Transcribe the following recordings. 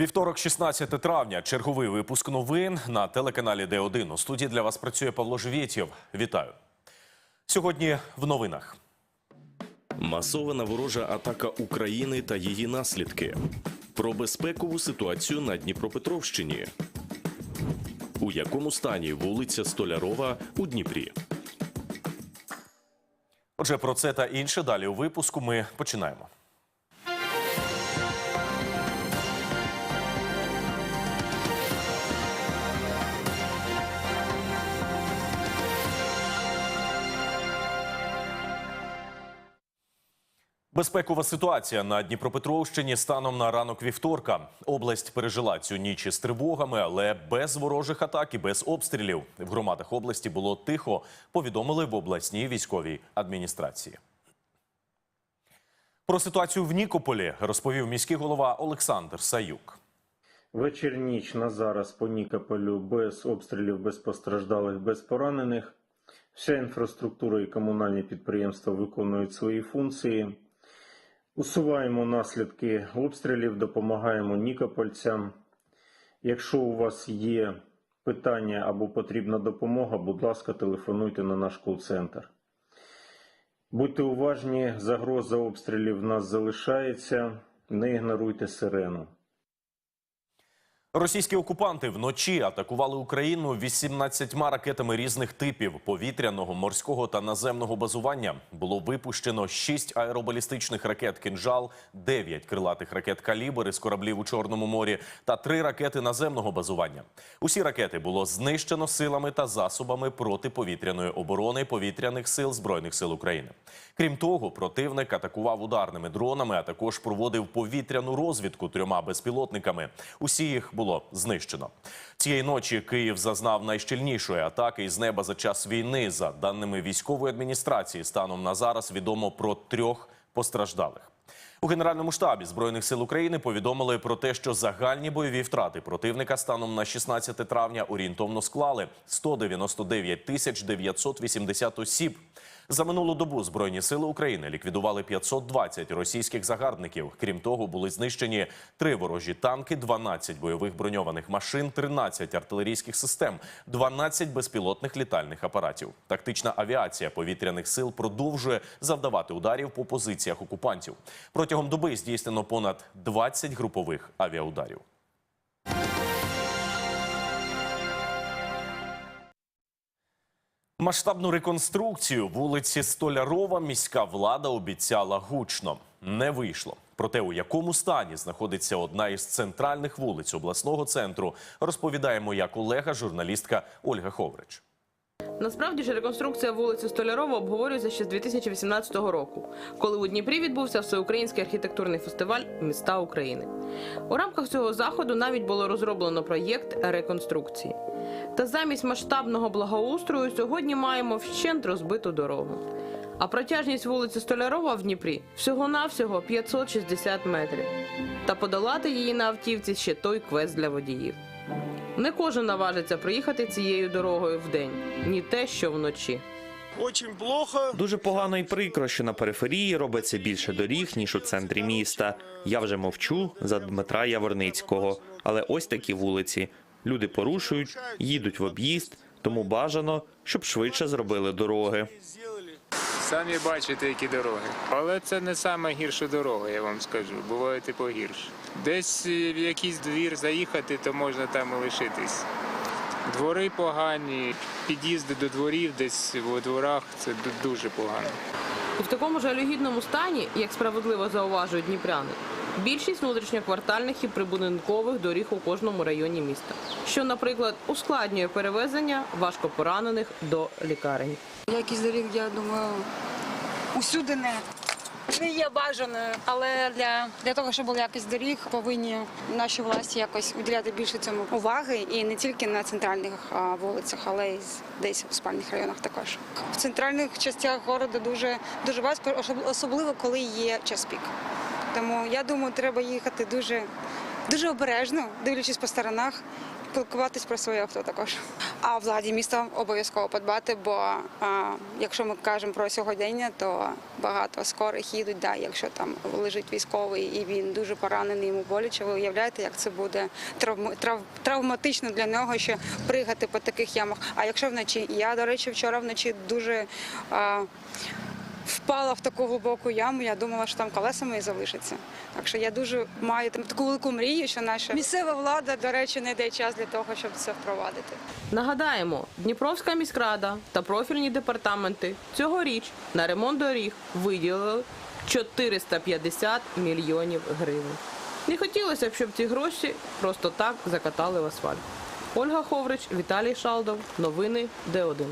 Вівторок, 16 травня, черговий випуск новин на телеканалі Д1. У студії для вас працює Павло Живєтєв. Вітаю. Сьогодні в новинах. Масована ворожа атака України та її наслідки. Про безпекову ситуацію на Дніпропетровщині. У якому стані вулиця Столярова у Дніпрі? Отже, про це та інше далі у випуску ми починаємо. Безпекова ситуація на Дніпропетровщині станом на ранок вівторка. Область пережила цю ніч із тривогами, але без ворожих атак і без обстрілів. В громадах області було тихо. Повідомили в обласній військовій адміністрації. Про ситуацію в Нікополі розповів міський голова Олександр Саюк. Вечір ніч на зараз по Нікополю без обстрілів, без постраждалих, без поранених. Вся інфраструктура і комунальні підприємства виконують свої функції. Усуваємо наслідки обстрілів, допомагаємо нікопольцям. Якщо у вас є питання або потрібна допомога, будь ласка, телефонуйте на наш кол-центр. Будьте уважні, загроза обстрілів в нас залишається. Не ігноруйте сирену. Російські окупанти вночі атакували Україну 18 ракетами різних типів повітряного, морського та наземного базування. Було випущено 6 аеробалістичних ракет «Кинжал», 9 крилатих ракет «Калібр» із кораблів у Чорному морі та 3 ракети наземного базування. Усі ракети було знищено силами та засобами протиповітряної оборони повітряних сил Збройних сил України. Крім того, противник атакував ударними дронами, а також проводив повітряну розвідку трьома безпілотниками. Усі їх було знищено. Цієї ночі Київ зазнав найщільнішої атаки із неба за час війни. За даними військової адміністрації, станом на зараз відомо про трьох постраждалих. У Генеральному штабі збройних сил України повідомили про те, що загальні бойові втрати противника станом на 16 травня орієнтовно склали 199 тисяч 980 осіб. За минулу добу збройні сили України ліквідували 520 російських загарбників. Крім того, були знищені три ворожі танки, 12 бойових броньованих машин, 13 артилерійських систем, 12 безпілотних літальних апаратів. Тактична авіація повітряних сил продовжує завдавати ударів по позиціях окупантів. Протягом доби здійснено понад 20 групових авіаударів. Масштабну реконструкцію вулиці Столярова міська влада обіцяла гучно. Не вийшло. Про те, у якому стані знаходиться одна із центральних вулиць обласного центру, розповідає моя колега, журналістка Ольга Ховрич. Насправді ж реконструкція вулиці Столярова обговорюється ще з 2018 року, коли у Дніпрі відбувся всеукраїнський архітектурний фестиваль Міста України. У рамках цього заходу навіть було розроблено проєкт реконструкції. Та замість масштабного благоустрою сьогодні маємо вщент розбиту дорогу. А протяжність вулиці Столярова в Дніпрі всього-навсього 560 метрів. Та подолати її на автівці ще той квест для водіїв. Не кожен наважиться проїхати цією дорогою вдень, ні те, що вночі. Очень плохо. Дуже погано і прикро, що на периферії робиться більше доріг, ніж у центрі міста. Я вже мовчу за Дмитра Яворницького. Але ось такі вулиці. Люди порушують, їдуть в об'їзд, тому бажано, щоб швидше зробили дороги. Самі бачите, які дороги. Але це не саме гірша дорога, я вам скажу. Буває і погірше. Десь е, в якийсь двір заїхати, то можна там і лишитись. Двори погані, під'їзди до дворів десь у дворах це дуже погано. І в такому жалюгідному стані, як справедливо зауважують дніпряни, більшість внутрішньоквартальних і прибудинкових доріг у кожному районі міста, що, наприклад, ускладнює перевезення важкопоранених до лікарень. Якість доріг, я думаю, усюди не, не є бажаною. Але для, для того, щоб була якість доріг, повинні наші власті якось уділяти більше цьому уваги і не тільки на центральних вулицях, але й десь у спальних районах також. В центральних частях міста дуже дуже важко, особливо коли є час пік. Тому я думаю, треба їхати дуже, дуже обережно, дивлячись по сторонах. піклуватись про своє авто також. А владі міста обов'язково подбати, бо а, якщо ми кажемо про сьогодення, то багато скорих їдуть. Да, якщо там лежить військовий і він дуже поранений, йому боляче. Ви уявляєте, як це буде травм, трав, травматично для нього ще пригати по таких ямах. А якщо вночі, я до речі, вчора вночі дуже. А, Впала в таку глибоку яму, я думала, що там колеса мої залишаться. Так що я дуже маю там таку велику мрію, що наша місцева влада, до речі, не дає час для того, щоб це впровадити. Нагадаємо, Дніпровська міськрада та профільні департаменти цьогоріч на ремонт доріг виділили 450 мільйонів гривень. Не хотілося б, щоб ці гроші просто так закатали в асфальт. Ольга Ховрич, Віталій Шалдов. Новини Д1.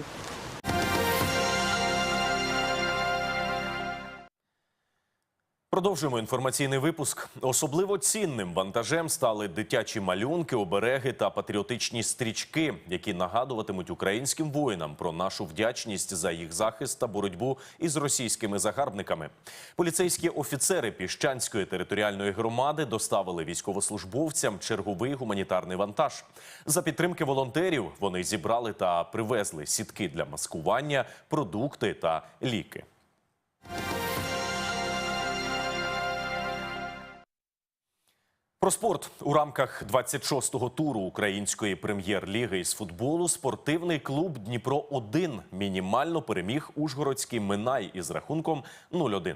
Продовжуємо інформаційний випуск. Особливо цінним вантажем стали дитячі малюнки, обереги та патріотичні стрічки, які нагадуватимуть українським воїнам про нашу вдячність за їх захист та боротьбу із російськими загарбниками. Поліцейські офіцери Піщанської територіальної громади доставили військовослужбовцям черговий гуманітарний вантаж. За підтримки волонтерів вони зібрали та привезли сітки для маскування, продукти та ліки. Про спорт у рамках 26-го туру української прем'єр-ліги із футболу спортивний клуб Дніпро 1 мінімально переміг Ужгородський Минай із рахунком 0-1.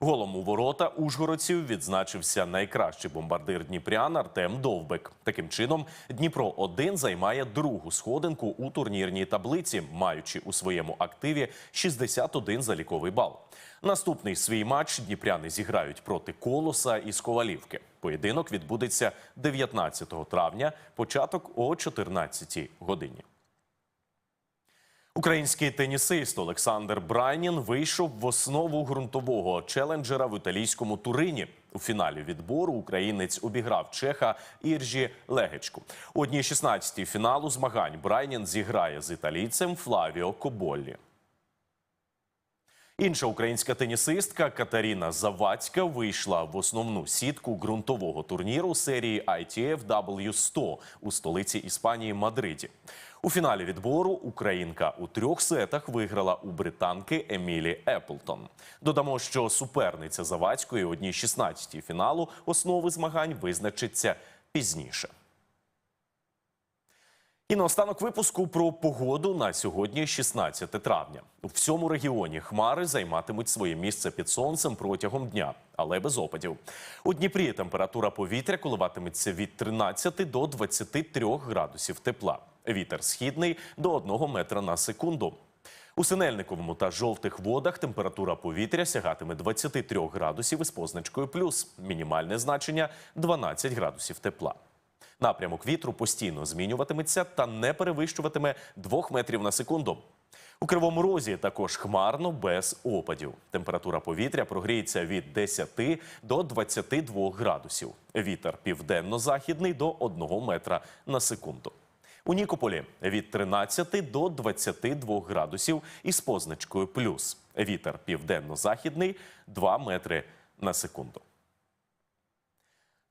Голом у ворота ужгородців відзначився найкращий бомбардир Дніпрян Артем Довбек. Таким чином, Дніпро 1 займає другу сходинку у турнірній таблиці, маючи у своєму активі 61 заліковий бал. Наступний свій матч дніпряни зіграють проти Колоса із Ковалівки. Поєдинок відбудеться 19 травня, початок о 14 годині. Український тенісист Олександр Брайнін вийшов в основу ґрунтового челенджера в італійському Турині. У фіналі відбору українець обіграв чеха Іржі Легечку. Одній 16 фіналу змагань Брайнін зіграє з італійцем Флавіо Коболлі. Інша українська тенісистка Катерина Завадська вийшла в основну сітку ґрунтового турніру серії ITF W100 у столиці Іспанії Мадриді. У фіналі відбору українка у трьох сетах виграла у британки Емілі Еплтон. Додамо, що суперниця Завадської одній 16 фіналу основи змагань визначиться пізніше. І наостанок випуску про погоду на сьогодні, 16 травня. У всьому регіоні хмари займатимуть своє місце під сонцем протягом дня, але без опадів. У Дніпрі температура повітря коливатиметься від 13 до 23 градусів тепла. Вітер східний до 1 метра на секунду. У Синельниковому та жовтих водах температура повітря сягатиме 23 градусів із позначкою плюс. Мінімальне значення 12 градусів тепла. Напрямок вітру постійно змінюватиметься та не перевищуватиме 2 метрів на секунду. У Кривому Розі також хмарно без опадів. Температура повітря прогріється від 10 до 22 градусів. Вітер південно-західний до 1 метра на секунду. У Нікополі від 13 до 22 градусів із позначкою плюс. Вітер південно-західний 2 метри на секунду.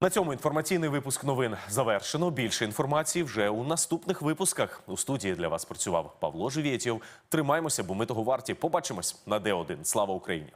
На цьому інформаційний випуск новин завершено. Більше інформації вже у наступних випусках. У студії для вас працював Павло Живєтєв. Тримаймося, бо ми того варті. Побачимось на Д1. Слава Україні!